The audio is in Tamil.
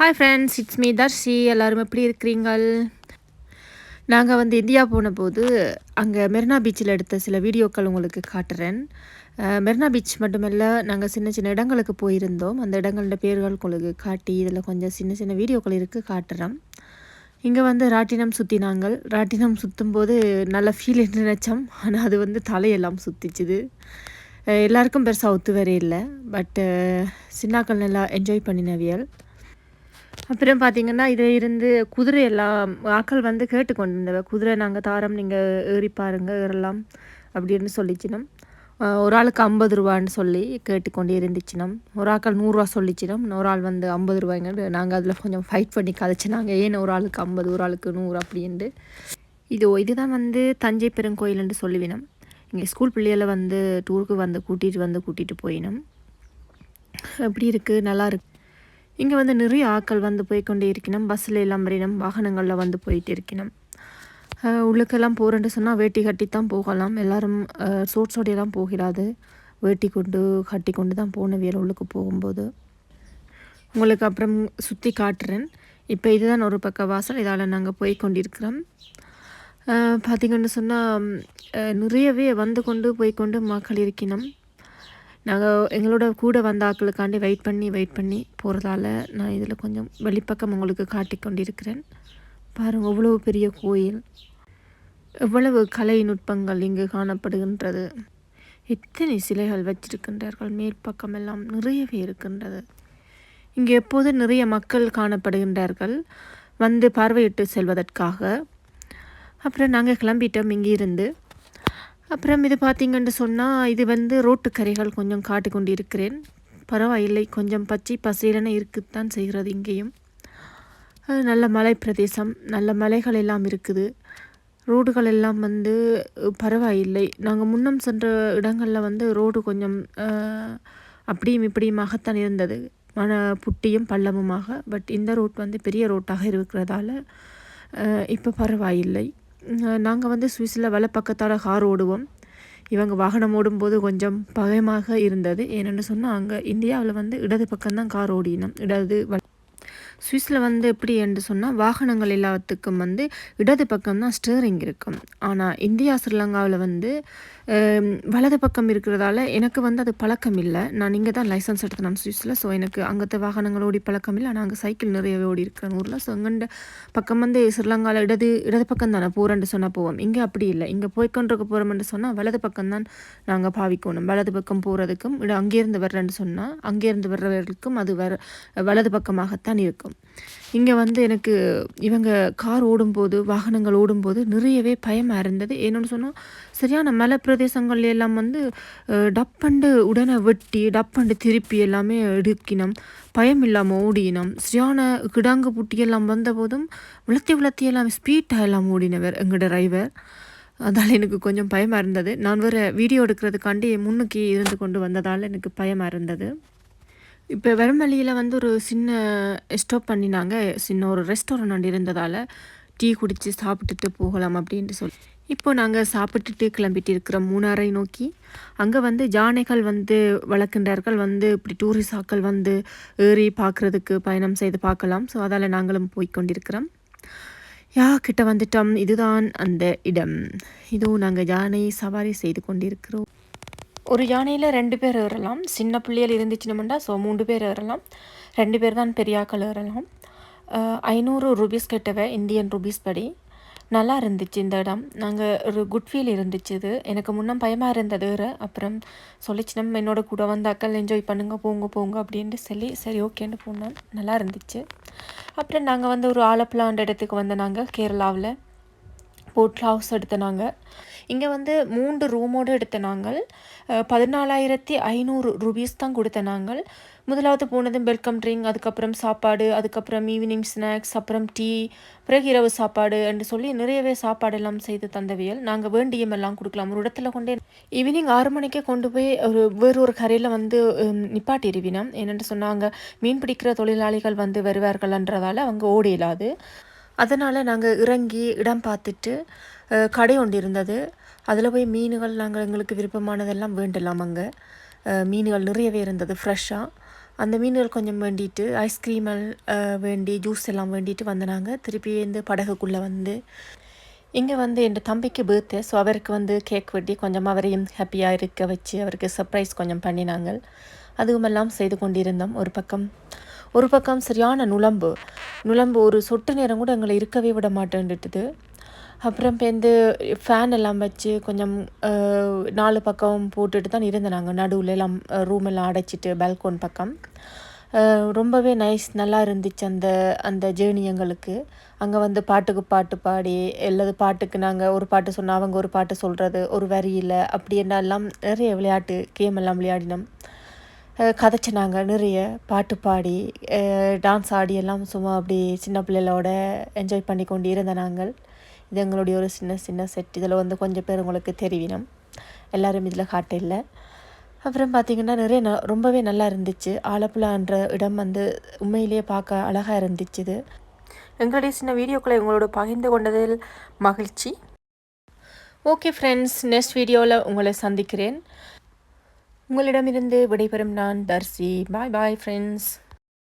Hi friends it's me Darshi எல்லோரும் எப்படி இருக்கிறீங்கள்? நாங்கள் வந்து இந்தியா போன போது அங்கே மெரினா பீச்சில் எடுத்த சில வீடியோக்கள் உங்களுக்கு காட்டுறேன். மெரினா பீச் மட்டுமல்ல நாங்கள் சின்ன சின்ன இடங்களுக்கு போயிருந்தோம். அந்த இடங்களோட பேர்கள் உங்களுக்கு காட்டி இதில் கொஞ்சம் சின்ன சின்ன வீடியோக்கள் இருக்குது காட்டுறோம் இங்கே வந்து ராட்டினம் சுற்றினாங்கள் ராட்டினம் சுற்றும் போது நல்ல ஃபீல் நினைச்சோம். ஆனால் அது வந்து தலையெல்லாம் சுற்றிச்சுது எல்லாருக்கும் பெருசாக ஒத்து வரே இல்லை பட்டு சின்னாக்கள் நல்லா என்ஜாய் பண்ணினவியல். அப்புறம் பார்த்தீங்கன்னா இதில் இருந்து குதிரை எல்லாம் ஆக்கள் வந்து கேட்டுக்கொண்டு இருந்தவ குதிரை நாங்கள் தாரம் நீங்கள் ஏறி பாருங்க ஏறலாம் அப்படின்னு சொல்லிச்சினோம். ஒரு ஆளுக்கு ஐம்பது ரூபான்னு சொல்லி கேட்டுக்கொண்டே இருந்துச்சினோம். ஒரு ஆக்கள் நூறுரூவா சொல்லிச்சினோம். ஒரு ஆள் வந்து ஐம்பது ரூபாய்ங்க. நாங்கள் அதில் கொஞ்சம் ஃபைட் பண்ணி கதைச்சினாங்க. ஏன் ஒரு ஆளுக்கு ஐம்பது ஒரு ஆளுக்கு நூறு அப்படின்ட்டு. இது இதுதான் வந்து தஞ்சை பெருங்கோயில்னு சொல்லுவினோம். இங்கே ஸ்கூல் பிள்ளைகளை வந்து டூருக்கு வந்து கூட்டிகிட்டு வந்து கூட்டிகிட்டு போயினோம். எப்படி இருக்குது நல்லா இருக்கு. இங்கே வந்து நிறைய ஆட்கள் வந்து போய் கொண்டே இருக்கணும் பஸ்ஸில் எல்லாம் வரையினம் வாகனங்களில் வந்து போயிட்டு இருக்கணும் உள்ளுக்கெல்லாம் போகிறேன்னு சொன்னால் வேட்டி கட்டி தான் போகலாம். எல்லாரும் சோட்ஸோடையெல்லாம் போகிறாது. வேட்டி கொண்டு கட்டி கொண்டு தான் போன வேறு உள்ளுக்கு போகும்போது. உங்களுக்கு அப்புறம் சுற்றி காட்டுறேன். இப்போ இதுதான் ஒரு பக்க வாசல். இதால் நாங்கள் போய் கொண்டிருக்கிறோம் பார்த்திங்கன்னு சொன்னால் நிறையவே வந்து கொண்டு போய் கொண்டு மக்கள் இருக்கணும் நாங்கள் எங்களோட கூட வந்த ஆட்களுக்காண்டி வெயிட் பண்ணி வெயிட் பண்ணி போகிறதால நான் இதில் கொஞ்சம் வெளிப்பக்கம் உங்களுக்கு காட்டி கொண்டிருக்கிறேன். பாருங்கள் எவ்வளவு பெரிய கோயில். எவ்வளவு கலை நுட்பங்கள் இங்கு காணப்படுகின்றது. எத்தனை சிலைகள் வச்சிருக்கின்றார்கள். மேற்பக்கம் எல்லாம் நிறையவே இருக்கின்றது. இங்கே எப்போது நிறைய மக்கள் காணப்படுகின்றார்கள். வந்து பார்வையிட்டு செல்வதற்காக. அப்புறம் நாங்கள் கிளம்பிட்டோம் இங்கிருந்து. அப்புறம் இது பார்த்திங்கன்னு சொன்னால் இது வந்து ரோட்டுக்கரைகள் கொஞ்சம் காட்டி இருக்கிறேன் பரவாயில்லை கொஞ்சம் பச்சை பசேலென இருக்குத்தான் செய்கிறது இங்கேயும். நல்ல மலை பிரதேசம் நல்ல மலைகள் எல்லாம் இருக்குது. ரோடுகள் எல்லாம் வந்து பரவாயில்லை. நாங்கள் முன்னம் சென்ற இடங்களில் வந்து ரோடு கொஞ்சம் அப்படியும் இப்படியுமாகத்தான் இருந்தது. மன புட்டியும் பள்ளமுமாக பட் இந்த ரோட் வந்து பெரிய ரோட்டாக இருக்கிறதால இப்போ பரவாயில்லை. நாங்கள் வந்து சுவிஸில் வலை பக்கத்தால் கார் ஓடுவோம். இவங்க வாகனம் ஓடும்போது கொஞ்சம் பயமாக இருந்தது. ஏன்னு சொன்னால் அங்கே இந்தியாவில் வந்து இடது பக்கம்தான் கார் ஓடினோம். இடது சுவிஸில் வந்து எப்படி என்று சொன்னால் வாகனங்கள் எல்லாத்துக்கும் வந்து இடது பக்கம் தான் ஸ்டேரிங் இருக்கும். ஆனால் இந்தியா ஸ்ரீலங்காவில் வந்து வலது பக்கம் இருக்கிறதால எனக்கு வந்து அது பழக்கம் இல்லை. நான் இங்கே தான் லைசன்ஸ் எடுத்தேன் நான் சுவிஸில். ஸோ எனக்கு அங்கത്തെ வாகனங்கள் ஓடி பழக்கம் இல்லை. ஆனால் அங்கே சைக்கிள் நிறையவே ஓடி இருக்கிறேன் ஊரில். ஸோ எங்கண்ட பக்கம் வந்து ஸ்ரீலங்காவில் இடது இடது பக்கம் தானே போகிறேன்னு சொன்னால் போவோம். இங்கே அப்படி இல்லை. இங்கே போய்க்கொண்டிருக்க போகிறோம்னு சொன்னால் வலது பக்கம் தான் நாங்கள் பாவிக்கணும். வலது பக்கம் போகிறதுக்கும் இட அங்கேருந்து வர்றேன்னு சொன்னால் அங்கேருந்து வர்றவர்களுக்கும் அது வர வலது பக்கமாகத்தான் இருக்கும். இங்கே வந்து எனக்கு இவங்க கார் ஓடும்போது வாகனங்கள் ஓடும்போது நிறையவே பயமாக இருந்தது என்னென்னு சொன்னால் சரியான மலை பிரதேசங்கள் எல்லாம் வந்து டப்பண்டு உடனே வெட்டி டப்பண்டு திருப்பி எல்லாமே எடுக்கினோம். பயம் இல்லாமல் ஓடினோம். சரியான கிடாங்கு புட்டி எல்லாம் வந்தபோதும் விளத்தி விளத்தி எல்லாம் ஸ்பீட்டாக எல்லாம் ஓடினவர் எங்களோட டிரைவர் அதால் எனக்கு கொஞ்சம் பயமாக இருந்தது நான் வேறு வீடியோ எடுக்கிறதுக்காண்டி முன்னுக்கு இருந்து கொண்டு வந்ததால் எனக்கு பயமாக இருந்தது இப்போ வெறும் வழியில் வந்து ஒரு சின்ன ஸ்டாப் பண்ணினாங்க. சின்ன ஒரு ரெஸ்டாரண்ட் இருந்ததால் டீ குடித்து சாப்பிட்டுட்டு போகலாம் அப்படின்ட்டு சொல்லி இப்போ நாங்கள் சாப்பிட்டுட்டு கிளம்பிட்டு இருக்கிறோம் மூணாரை நோக்கி. அங்கே வந்து ஜானைகள் வந்து வளர்க்கின்றார்கள். வந்து இப்படி டூரிஸ்டாக்கள் வந்து ஏறி பார்க்குறதுக்கு பயணம் செய்து பார்க்கலாம். ஸோ அதால் நாங்களும் போய் கொண்டிருக்கிறோம். யா கிட்ட வந்துட்டோம். இதுதான் அந்த இடம். இதோ நாங்கள் யானை சவாரி செய்து கொண்டிருக்கிறோம். ஒரு யானையில் ரெண்டு பேர் ஏறலாம். சின்ன பிள்ளைகள் இருந்துச்சுனோம்டா ஸோ மூன்று பேர் ஏறலாம். ரெண்டு பேர் தான் பெரியாக்கள் ஏறலாம். ஐநூறு ருபீஸ் கட்டவை இந்தியன் ருபீஸ் படி. நல்லா இருந்துச்சு இந்த இடம். நாங்கள் ஒரு குட் ஃபீல் இருந்துச்சு இது. எனக்கு முன்னே பயமாக இருந்தது ஏற அப்புறம் சொல்லிச்சு நம்ம என்னோட கூட வந்த அக்கள் என்ஜாய் பண்ணுங்க போங்க போங்க அப்படின்ட்டு சொல்லி சரி ஓகேன்னு போனோம் நல்லா இருந்துச்சு. அப்புறம் நாங்கள் வந்து ஒரு ஆலப்புழான்ற இடத்துக்கு வந்த நாங்கள் கேரளாவில். போட் ஹவுஸ் எடுத்த நாங்கள் இங்கே வந்து மூன்று ரூமோடு எடுத்த நாங்கள் பதினாலாயிரத்தி ஐநூறு ருபீஸ் தான் கொடுத்த நாங்கள் முதலாவது போனதும் வெல்கம் ட்ரிங்க் அதுக்கப்புறம் சாப்பாடு அதுக்கப்புறம் ஈவினிங் ஸ்நாக்ஸ் அப்புறம் டீ பிறகு இரவு சாப்பாடு என்று சொல்லி நிறையவே சாப்பாடு எல்லாம் செய்து தந்தவியல். நாங்கள் வேண்டியம் எல்லாம் கொடுக்கலாம். ஒரு இடத்துல கொண்டே ஈவினிங் ஆறு மணிக்கே கொண்டு போய் ஒரு வேறு ஒரு கரையில் வந்து ஹம், நிப்பாட்டிடுவினோம் என்னென்று சொன்னாங்க மீன் பிடிக்கிற தொழிலாளிகள் வந்து வருவார்கள்ன்றதால அவங்க ஓட அதனால் நாங்கள் இறங்கி இடம் பார்த்துட்டு கடை ஒன்று இருந்தது. அதில் போய் மீன்கள் நாங்கள் எங்களுக்கு விருப்பமானதெல்லாம் வேண்டலாம் அங்கே. மீன்கள் நிறையவே இருந்தது ஃப்ரெஷ்ஷாக அந்த மீன்கள் கொஞ்சம் வேண்டிட்டு ஐஸ்கிரீம் வேண்டி ஜூஸ் எல்லாம் வேண்டிட்டு வந்தனாங்க திருப்பி வந்து படகுக்குள்ளே வந்து இங்கே வந்து என் தம்பிக்கு பர்த்டே ஸோ அவருக்கு வந்து கேக் வெட்டி கொஞ்சம் அவரையும் ஹாப்பியாக இருக்க வச்சு அவருக்கு சர்ப்ரைஸ் கொஞ்சம் பண்ணினாங்க. அதுவுமெல்லாம் செய்து கொண்டிருந்தோம். ஒரு பக்கம் ஒரு பக்கம் சரியான நுழம்பு நுழம்பு ஒரு சொட்டு நேரம் கூட எங்களை இருக்கவே விட மாட்டேன்ட்டுது அப்புறம் பேருந்து ஃபேன் எல்லாம் வச்சு கொஞ்சம் நாலு பக்கம் போட்டுட்டு தான் இருந்தேன் நாங்கள் நடுவில் எல்லாம் ரூம் எல்லாம் அடைச்சிட்டு பால்கோன் பக்கம். ரொம்பவே நைஸ் நல்லா இருந்துச்சு அந்த அந்த ஜேர்னி எங்களுக்கு. அங்கே வந்து பாட்டுக்கு பாட்டு பாடி எல்லாது பாட்டுக்கு நாங்கள் ஒரு பாட்டு சொன்னால் அவங்க ஒரு பாட்டு சொல்கிறது ஒரு வரியில் அப்படி எல்லாம் நிறைய விளையாட்டு கேம் எல்லாம் விளையாடினோம். கதைச்சினாங்க. நிறைய பாட்டு பாடி டான்ஸ் ஆடி எல்லாம் சும்மா அப்படி சின்ன பிள்ளைகளோட என்ஜாய் பண்ணி கொண்டு இருந்த நாங்கள். இது எங்களுடைய ஒரு சின்ன சின்ன செட் இதில் வந்து கொஞ்சம் பேர் உங்களுக்கு தெரிவினம். எல்லோரும் இதில் காட்ட இல்லை. அப்புறம் பார்த்திங்கன்னா நிறைய ந ரொம்பவே நல்லா இருந்துச்சு. ஆலப்புழான்ற இடம் வந்து உண்மையிலேயே பார்க்க அழகாக இருந்துச்சு இது. எங்களுடைய சின்ன வீடியோக்களை உங்களோட பகிர்ந்து கொண்டதில் மகிழ்ச்சி. ஓகே ஃப்ரெண்ட்ஸ் நெக்ஸ்ட் வீடியோவில் உங்களை சந்திக்கிறேன். உங்களிடமிருந்து விடைபெறும் நான் தர்சி. பாய் பாய் ஃப்ரெண்ட்ஸ்